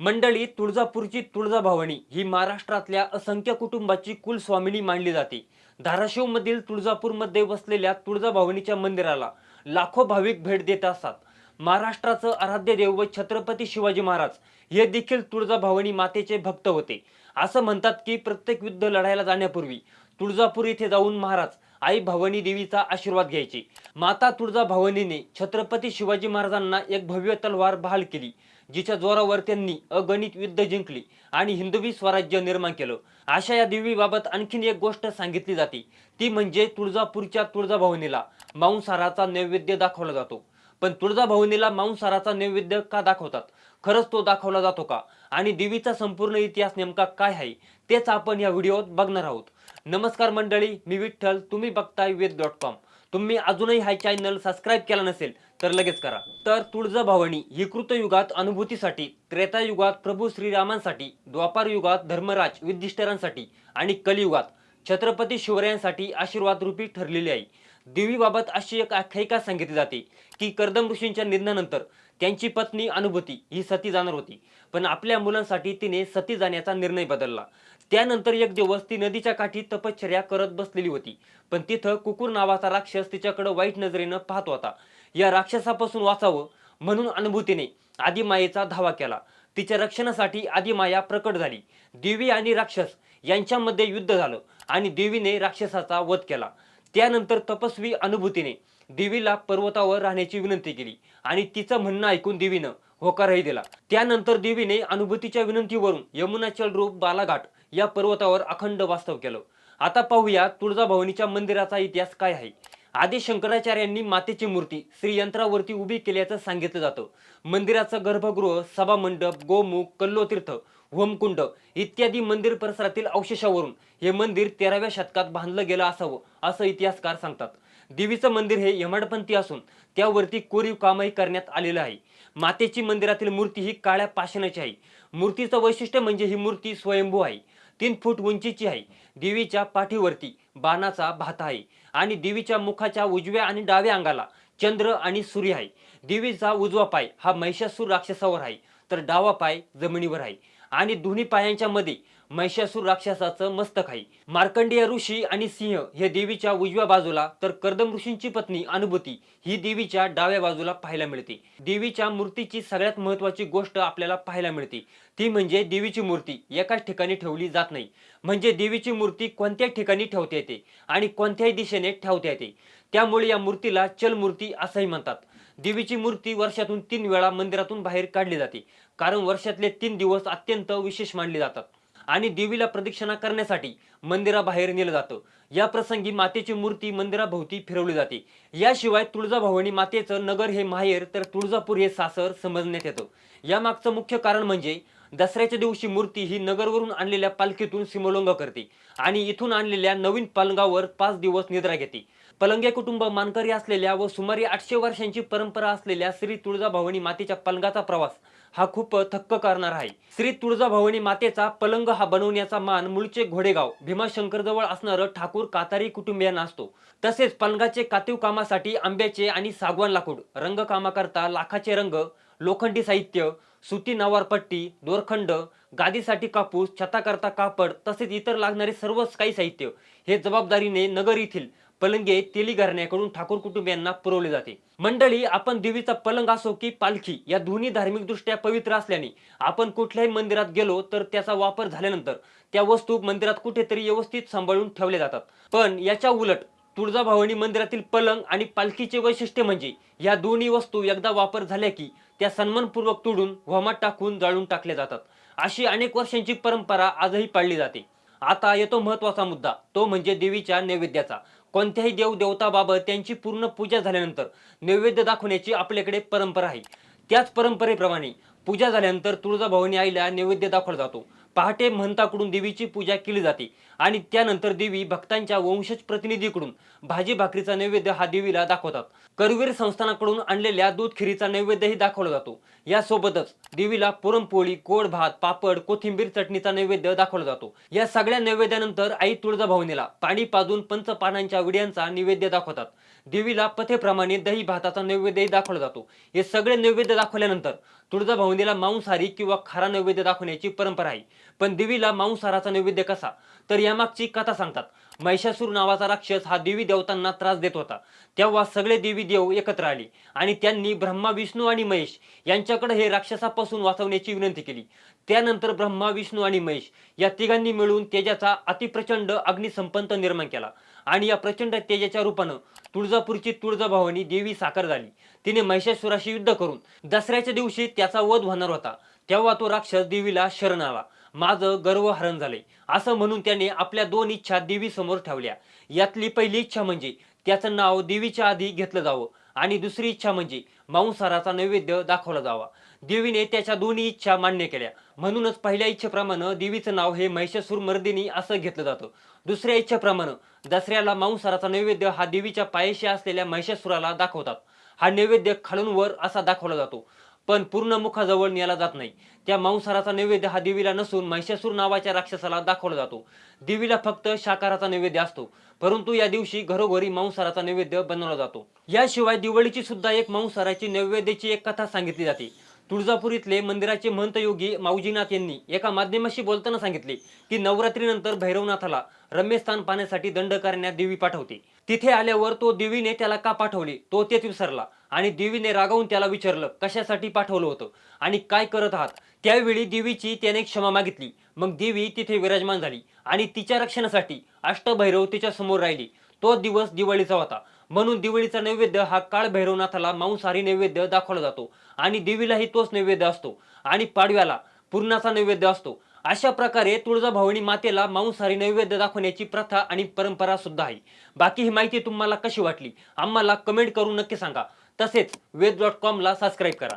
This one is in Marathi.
मंडळी तुळजापूरची तुळजाभवानी ही महाराष्ट्रातल्या असंख्य कुटुंबाची कुलस्वामिनी मानली जाते. धाराशिवमधील तुळजापूरमध्ये वसलेल्या तुळजाभवानीच्या मंदिराला लाखो भाविक भेट देत असतात. महाराष्ट्राचं आराध्य देव व छत्रपती शिवाजी महाराज हे देखील तुळजाभवानी मातेचे भक्त होते. असं म्हणतात की प्रत्येक युद्ध लढायला जाण्यापूर्वी तुळजापूर येथे जाऊन महाराज आई भवानी देवीचा आशीर्वाद घ्यायचे. माता तुळजाभवानीने छत्रपती शिवाजी महाराजांना एक भव्य तलवार बहाल केली. जिच्या जोरावर त्यांनी अगणित युद्ध जिंकली आणि हिंदवी स्वराज्य निर्माण केलं. अशा या देवीबाबत आणखीन एक गोष्ट सांगितली जाते. ती म्हणजे तुळजापूरच्या तुळजाभवानीला मांसाराचा नैवेद्य दाखवला जातो. पण तुळजाभवानीला मांसाराचा नैवेद्य का दाखवतात? खरंच तो दाखवला जातो का? आणि देवीचा संपूर्ण इतिहास नेमका काय आहे? तेच आपण या व्हिडिओत बघणार आहोत. नमस्कार मंडळी मी विठ्ठल. तुम्ही बघताय वेद डॉट कॉम. तुम्ही अजूनही हा चॅनल सबस्क्राईब केला नसेल तर लगेच करा. तर तुळजाभवानी ही कृतयुगात अनुभूतीसाठी त्रेतायुगात प्रभू श्रीरामांसाठी द्वापार युगात धर्मराज युधिष्ठिरांसाठी आणि कलियुगात छत्रपती शिवरायांसाठी आशीर्वाद रूपी ठरलेली आहे. देवीबाबत अशी एक आख्यायिका सांगितली जाते की कर्दम ऋषींच्या निधनानंतर त्यांची पत्नी अनुभूती ही सती जाणार होती. पण आपल्या मुलांसाठी तिने सती जाण्याचा निर्णय बदलला. त्यानंतर एक दिवस ती नदीच्या काठी तपश्चर्या करत बसलेली होती. पण तिथं कुकुर नावाचा राक्षस तिच्याकडे वाईट नजरेनं पाहत होता. या राक्षसापासून वाचावं म्हणून अनुभूतीने आदिमायेचा धावा केला. तिच्या रक्षणासाठी आदिमाया प्रकट झाली. देवी आणि राक्षस यांच्यामध्ये युद्ध झालं आणि देवीने राक्षसाचा वध केला. त्यानंतर तपस्वी अनुभूतीने देवीला पर्वतावर राहण्याची विनंती केली आणि तिचं म्हणणं ऐकून देवीनं होकारही दिला. त्यानंतर देवीने अनुभूतीच्या विनंतीवरून यमुनाचल रूप बालाघाट या पर्वतावर अखंड वास्तव केलं. आता पाहूया तुळजाभवानीच्या मंदिराचा इतिहास काय आहे? आदि शंकराचार्यांनी मातेची मूर्ती श्रीयंत्रावरती उभी केल्याचं सांगितलं जातं. मंदिराचं गर्भगृह सभामंडप गोमुख कल्लोतीर्थ होमकुंड इत्यादी मंदिर परिसरातील अवशेषावरून हे मंदिर तेराव्या शतकात बांधलं गेलं असावं असं इतिहासकार सांगतात. देवीचं मंदिर हे यमाडपंथी असून त्यावरती कोरीव कामही करण्यात आलेलं आहे. मातेची मंदिरातील मूर्ती ही काळ्या पाषाणाची आहे. मूर्तीचं वैशिष्ट्य म्हणजे ही मूर्ती स्वयंभू आहे. तीन फूट उंचीची आहे. देवीच्या पाठीवरती बाणाचा भाता आहे. आणि देवीच्या मुखाच्या उजव्या आणि डाव्या अंगाला चंद्र आणि सूर्य आहे. देवीचा उजवा पाय हा महिषासूर राक्षसावर आहे तर डावा पाय जमिनीवर आहे. आणि दोन्ही पायांच्या मध्ये महिषासूर राक्षसाचं मस्तक आहे. मार्कंडेय ऋषी आणि सिंह हे देवीच्या उजव्या बाजूला तर कर्दम ऋषींची पत्नी अनुभूती ही देवीच्या डाव्या बाजूला पाहायला मिळते. देवीच्या मूर्तीची सगळ्यात महत्वाची गोष्ट आपल्याला पाहायला मिळते. ती म्हणजे देवीची मूर्ती. एकाच ठिकाणी ठेवली जात नाही. म्हणजे देवीची मूर्ती कोणत्याही ठिकाणी ठेवता येते आणि कोणत्याही दिशेने ठेवता येते. त्यामुळे या मूर्तीला चल मूर्ती असंही म्हणतात. देवीची मूर्ती वर्षातून तीन वेळा मंदिरातून बाहेर काढली जाते. कारण वर्षातले तीन दिवस अत्यंत विशेष मानले जातात. आणि देवीला प्रदक्षिणा करण्यासाठी मंदिराबाहेर नेलं जातं. या प्रसंगी मातेची मूर्ती मंदिराभोवती फिरवली जाते. याशिवाय तुळजाभवानी मातेचं नगर हे माहेर तर तुळजापूर हे सासर समजण्यात येतं. यामागचं मुख्य कारण म्हणजे दसऱ्याच्या दिवशी मूर्ती ही नगरवरून आणलेल्या पालखीतून सिमोलंग करते आणि इथून आणलेल्या नवीन पलंगावर पाच दिवस निद्रा घेते. पलंगे कुटुंब मानकरी असलेल्या व सुमारे आठशे वर्षांची परंपरा असलेल्या श्री तुळजाभवानी मातेच्या पलंगाचा प्रवास हा खूप थक्क करणार आहे. श्री तुळजाभवानी मातेचा पलंग हा बनवण्याचा मान मूळचे घोडेगाव भीमाशंकर जवळ असणारं ठाकूर कातारी कुटुंबियांना असतो तसेच पलंगाचे कातीव कामासाठी आंब्याचे आणि सागवान लाकूड रंगकामाकरता लाखाचे रंग लोखंडी साहित्य सुती नवारपट्टी दोरखंड गादीसाठी कापूस छताकरता कापड तसेच इतर लागणारे सर्वच काही साहित्य हे जबाबदारीने नगर येथील पलंगे तेली घराण्याकडून ठाकूर कुटुंबियांना पुरवले जाते. मंडळी आपण देवीचा पलंग असो की पालखी या दोन्ही धार्मिक दृष्ट्या पवित्र असल्याने आपण कुठल्याही मंदिरात गेलो तर त्याचा वापर झाल्यानंतर त्या वस्तू मंदिरात कुठेतरी व्यवस्थित सांभाळून ठेवल्या जातात. पण याच्या उलट तुळजाभवानी मंदिरातील पलंग आणि पालखीचे वैशिष्ट्य म्हणजे या दोन्ही वस्तू एकदा वापर झाल्या की त्या सन्मानपूर्वक तोडून होमात टाकून जाळून टाकल्या जातात. अशी अनेक वर्षांची परंपरा आजही पाळली जाते. आता येतो महत्त्वाचा मुद्दा. तो म्हणजे देवीच्या नैवेद्याचा. कोणत्याही देव देवताबाबत त्यांची पूर्ण पूजा झाल्यानंतर नैवेद्य दाखवण्याची आपल्याकडे परंपरा आहे. त्याच परंपरेप्रमाणे पूजा झाल्यानंतर तुळजाभवानी आईला नैवेद्य दाखवला जातो. पहाटे महंताकडून देवीची पूजा केली जाते. आणि त्यानंतर देवी भक्तांच्या वंशज प्रतिनिधीकडून भाजी भाकरीचा नैवेद्य हा देवीला दाखवतात. करवीर संस्थानाकडून आणलेल्या दूध खिरीचा नैवेद्यही दाखवला जातो. यासोबतच देवीला पुरणपोळी गोड भात पापड कोथिंबीर चटणीचा नैवेद्य दाखवला जातो. या सगळ्या नैवेद्यानंतर आई तुळजाभवनीला पाणी पाजून पंचपानांच्या विड्यांचा नैवेद्य दाखवतात. देवीला पथेप्रमाणे दही भाताचा नैवेद्यही दाखवला जातो. हे सगळे नैवेद्य दाखवल्यानंतर तुळजाभवनीला मांसाहारी किंवा खारा नैवेद्य दाखवण्याची परंपरा आहे. पण देवीला मांसाहाराचा नैवेद्य कसा? तर यामागची कथा सांगतात. महिषासूर नावाचा राक्षस हा देवी देवतांना त्रास देत होता. तेव्हा सगळे देवी देव एकत्र आले आणि त्यांनी ब्रह्मा विष्णू आणि महेश यांच्याकडे हे राक्षसापासून वाचवण्याची विनंती केली. त्यानंतर ब्रह्मा विष्णू आणि महेश या तिघांनी मिळून तेजाचा अतिप्रचंड अग्निसंपंत निर्माण केला. आणि या प्रचंड तेजाच्या रूपानं तुळजापूरची तुळजाभवानी देवी साकार झाली. तिने महिषासुराशी युद्ध करून दसऱ्याच्या दिवशी त्याचा वध होणार होता. तेव्हा तो राक्षस देवीला शरण आला. माझं गर्व हरण झाले असं म्हणून त्याने आपल्या दोन इच्छा देवी समोर ठेवल्या. यातली पहिली इच्छा म्हणजे त्याचं नाव देवीच्या आधी घेतलं जावं आणि दुसरी इच्छा म्हणजे मांसाराचा नैवेद्य दाखवला जावा. देवीने त्याच्या दोन्ही इच्छा मान्य केल्या. म्हणूनच पहिल्या इच्छेप्रमाणे देवीचं नाव हे महिषासूर मर्दिनी असं घेतलं जातं. दुसऱ्या इच्छेप्रमाणे दसऱ्याला मांसाराचा नैवेद्य हा देवीच्या पायाशी असलेल्या महिषासुराला दाखवतात. हा नैवेद्य खालून वर असा दाखवला जातो. पण पूर्ण मुखाजवळ नेला जात नाही. त्या मांसाराचा नैवेद्य हा देवीला नसून महिषासूर नावाच्या राक्षसाला दाखवला जातो. देवीला फक्त शाकाराचा नैवेद्य असतो. परंतु या दिवशी घरोघरी मांसाराचा नैवेद्य बनवला जातो. याशिवाय दिवाळीची सुद्धा एक मांसाराची नैवेद्याची एक कथा सांगितली जाते. तुळजापूर इथले मंदिराचे महंत योगी माऊजीनाथ यांनी एका माध्यमाशी बोलताना सांगितले की नवरात्रीनंतर भैरवनाथाला रम्यस्थान पाहण्यासाठी दंड करण्यात देवी पाठवते. तिथे आल्यावर तो देवीने त्याला का पाठवले? तो तेच विसरला. आणि देवीने रागावून त्याला विचारलं कशासाठी पाठवलं होतं आणि काय करत आहात? त्यावेळी देवीची त्याने क्षमा मागितली. मग देवी तिथे विराजमान झाली आणि तिच्या रक्षणासाठी अष्टभैरव तिच्या समोर राहिली. तो दिवस दिवाळीचा होता. म्हणून दिवाळीचा नैवेद्य हा काळ भैरवनाथाला मांसाहारी नैवेद्य दाखवला जातो आणि देवीलाही तोच नैवेद्य असतो आणि पाडव्याला पूर्णाचा नैवेद्य असतो. अशा प्रकारे तुळजाभवानी मातेला मांसाहारी नैवेद्य दाखवण्याची प्रथा आणि परंपरा सुद्धा आहे. बाकी ही माहिती तुम्हाला कशी वाटली? आम्हाला कमेंट करून नक्की सांगा. तसेच वेद डॉट कॉमला सबस्क्राईब करा.